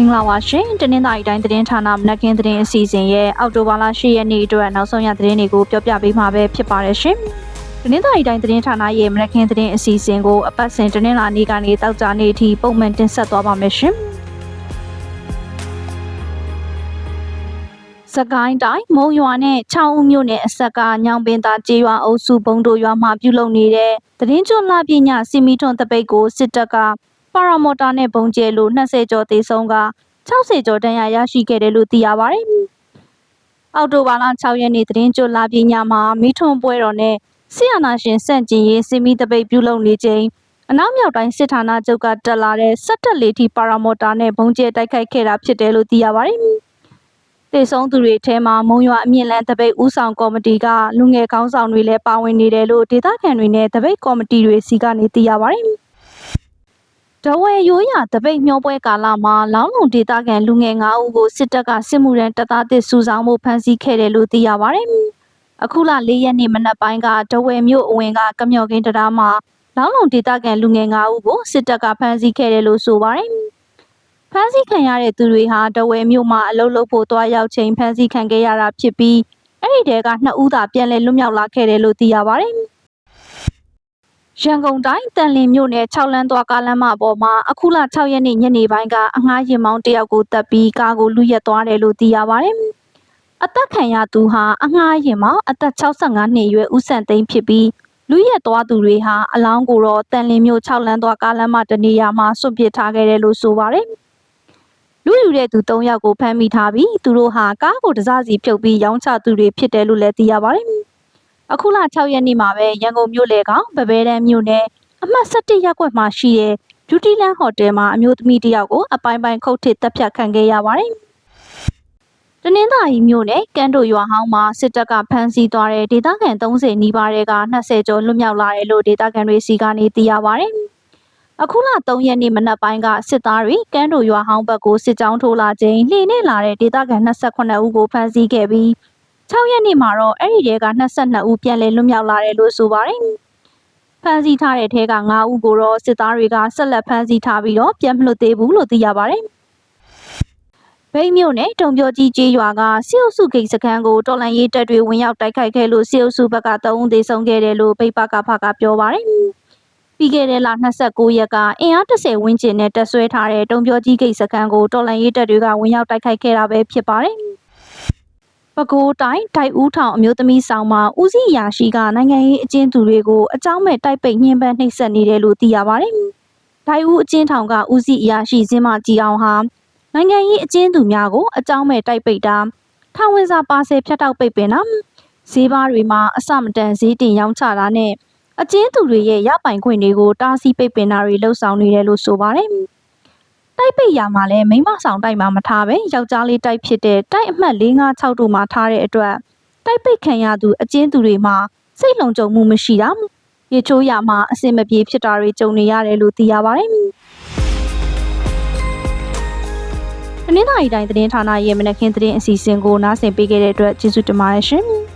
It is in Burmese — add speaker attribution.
Speaker 1: င်္ဂလာပါရှင်တနင်္သာရီတိုင်းသတင်းဌာနမနက်ခင်းသတင်းအစီအစဉ်ရဲ့အောက်တိုဘာလ10ရက်နေ့အတွက်နောက်ဆုံးရသတင်းတွေကိုပြောပြပေးမှာပဲဖြစ်ပါတယ်ရှင်တနင်္သာရီတိုင်းသတင်းဌာနရဲ့မနက်ခင်းသတင်းအစီအစဉ်ကိုအပတ်စဉ်တနင်္လာနေ့ကနေတောက်ကြနေ့အထိပုံမှန်တင်ဆက်သွားပါမယ်ရှင်စကိုင်းတိုင်းမုံရွာနဲ့ချောင်းဦးမြို့နယ်အဆက်ကညောင်ပင်သာကျေးရွာအုပ်စုဘုံတို့ရွာမှာပြုလုပ်နေတဲ့သတင်းကျွလပညာစီမီထွန်တပိတ်ကိုစစ်တပ်က ပါရာမော်တာနဲ့ပုံကျဲလို့20ကျော်သေဆုံးက60ကျော်တန်းရရရှိခဲ့တယ်လို့သိရပါတယ်။အောက်တိုဘာလ6ရက်နေ့သတင်းကျွလပညာမှာမိထွန်ပွဲတော်နဲ့ဆီယနာရှင်စန့်ကျင်ရေးစီမီတပိတ်ပြုလုပ်နေချိန်အနောက်မြောက်တိုင်းစစ်ဌာနချုပ်ကတက်လာတဲ့စက်တက်လေးထီပါရာမော်တာနဲ့ပုံကျဲတိုက်ခိုက်ခဲ့တာဖြစ်တယ်လို့သိရပါတယ်။တေဆုံးသူတွေထဲမှာမုံရွာအမြင့်လန်းတပိတ်ဦးဆောင်ကော်မတီကလူငယ်ခေါင်းဆောင်တွေလည်းပါဝင်နေတယ်လို့ဒေသခံတွေနဲ့တပိတ်ကော်မတီတွေစီကနေသိရပါတယ်။ ဒဝဲရိုးရတပိတ်မျောပွဲကာလမှာလောင်းလုံဒေသခံလူငယ်9ဦးကိုစစ်တပ်ကစစ်မှုရန်တပ်သားတစ်စုဆောင်မှုဖမ်းဆီးခဲ့တယ်လို့သိရပါတယ်။အခုလ၄ရက်နေ့မနက်ပိုင်းကဒဝဲမြို့အဝင်ကကမြော်ကင်းတရားမှာလောင်းလုံဒေသခံလူငယ်9ဦးကိုစစ်တပ်ကဖမ်းဆီးခဲ့တယ်လို့ဆိုပါတယ်။ဖမ်းဆီးခံရတဲ့သူတွေဟာဒဝဲမြို့မှာအလုပ်လုပ်ဖို့တွားရောက်ချိန်ဖမ်းဆီးခံခဲ့ရတာဖြစ်ပြီးအဲ့ဒီတဲကနှစ်ဦးသာပြန်လည်လွတ်မြောက်လာခဲ့တယ်လို့သိရပါတယ်။ ရန်ကုန်တိုင်းတန်လင်းမြို့နယ်6လမ်းသွားကားလမ်းမပေါ်မှာအခုလ6ရက်နေ့ညနေပိုင်းကအငှားရင်မောင်းတယောက်ကိုတပ်ပြီးကားကိုလူရက်သွားတယ်လို့သိရပါတယ်။အသက်ခံရသူဟာအငှားရင်မောင်းအသက်65နှစ်အရွယ်ဦးစံသိန်းဖြစ်ပြီးလူရက်သွားသူတွေဟာအလောင်းကိုတော့တန်လင်းမြို့6လမ်းသွားကားလမ်းမတနေရာမှာစွန့်ပစ်ထားခဲ့တယ်လို့ဆိုပါတယ်။လူယူတဲ့သူ၃ယောက်ကိုဖမ်းမိထားပြီးသူတို့ဟာကားကိုတစားစီဖြုတ်ပြီးရောင်းချသူတွေဖြစ်တယ်လို့လည်းသိရပါတယ်။ အခုလ6ရက်နေ့မှာပဲရန်ကုန်မြို့လေကောင်ဗဘဲတန်းမြို့နယ်အမှတ်17ရပ်ကွက်မှာရှိတဲ့ Beauty Land Hotel မှာအမျိုးသမီးတစ်ယောက်ကိုအပိုင်းပိုင်းခုတ်ထစ်တပ်ဖြတ်ခံခဲ့ရပါတယ်။တနင်္သာရီမြို့နယ်ကန်းတို့ရွာဟောင်းမှာစစ်တပ်ကဖမ်းဆီးသွားတဲ့ဒေသခံ30နီးပါးတွေက20ကျော်လွတ်မြောက်လာတယ်လို့ဒေသခံတွေစီကနေသိရပါတယ်။အခုလ3ရက်နေ့မနက်ပိုင်းကစစ်သားတွေကန်းတို့ရွာဟောင်းဘက်ကိုစစ်ကြောင်းထိုးလာချိန်လှေနဲ့လာတဲ့ဒေသခံ28ဦးကိုဖမ်းဆီးခဲ့ပြီး 6ရက်နေ့မှာတော့အဲ့ဒီတဲက22ဦးပြန်လည်လွတ်မြောက်လာတယ်လို့ဆိုပါတယ်။ဖမ်းဆီးထားတဲ့ထဲက9ဦးကိုတော့စစ်သားတွေကဆက်လက်ဖမ်းဆီးထားပြီးတော့ပြန်မလွတ်သေးဘူးလို့သိရပါတယ်။ဗိမ်းမြို့နယ်တုံပြောကြီးကျေးရွာကစီအုပ်စုဂိတ်စခန်းကိုတော်လန်ရေးတပ်တွေဝင်ရောက်တိုက်ခိုက်ခဲ့လို့စီအုပ်စုဘက်က3ဦးသေဆုံးခဲ့တယ်လို့ဗိပကဖကပြောပါတယ်။ပြီးခဲ့တဲ့လ29ရက်ကအင်အား30ဝန်းကျင်နဲ့တက်ဆွဲထားတဲ့တုံပြောကြီးဂိတ်စခန်းကိုတော်လန်ရေးတပ်တွေကဝင်ရောက်တိုက်ခိုက်ခဲ့တာပဲဖြစ်ပါတယ်။ ပဲခူးတိုင်းဒိုက်ဦးထောင်အမျိုးသမီးဆောင်မှာဦးစီးရာရှိကနိုင်ငံရေးအကျဉ်းသူတွေကိုအကြောင်းမဲ့တိုက်ပိတ်ညှဉ်းပန်းနှိပ်စက်နေတယ်လို့သိရပါတယ်။ဒိုက်ဦးအကျဉ်းထောင်ကဦးစီးရာရှိစင်းမကြည်အောင်ဟာနိုင်ငံရေးအကျဉ်းသူများကိုအကြောင်းမဲ့တိုက်ပိတ်တာထောင်ဝင်စာပါဆယ်ဖြတ်တောက်ပိတ်ပင်တာဈေးဘားတွေမှာအစမတန်ဈေးတင်ရောင်းချတာနဲ့အကျဉ်းသူတွေရဲ့ရပိုင်ခွင့်တွေကိုတားဆီးပိတ်ပင်တာတွေလှုပ်ဆောင်နေတယ်လို့ဆိုပါတယ်။ တိုက်ပိတ်ရမှာလဲမိမဆောင်တိုက်မှာမထားပဲယောက်ျားလေးတိုက်ဖြစ်တဲ့တိုက်အမှတ်456တို့မှာထားတဲ့အတွက်တိုက်ပိတ်ခံရသူအကျဉ်းသူတွေမှာစိတ်လုံခြုံမှုမရှိတာရေချိုးရမှာအဆင်မပြေဖြစ်တာတွေကြုံနေရတယ်လို့သိရပါတယ်။တနင်္လာရီတိုင်းသတင်းဌာနရဲ့မနက်ခင်းသတင်းအစီအစဉ်ကိုနားဆင်ပေးခဲ့တဲ့အတွက်ကျေးဇူးတင်ပါတယ်ရှင်။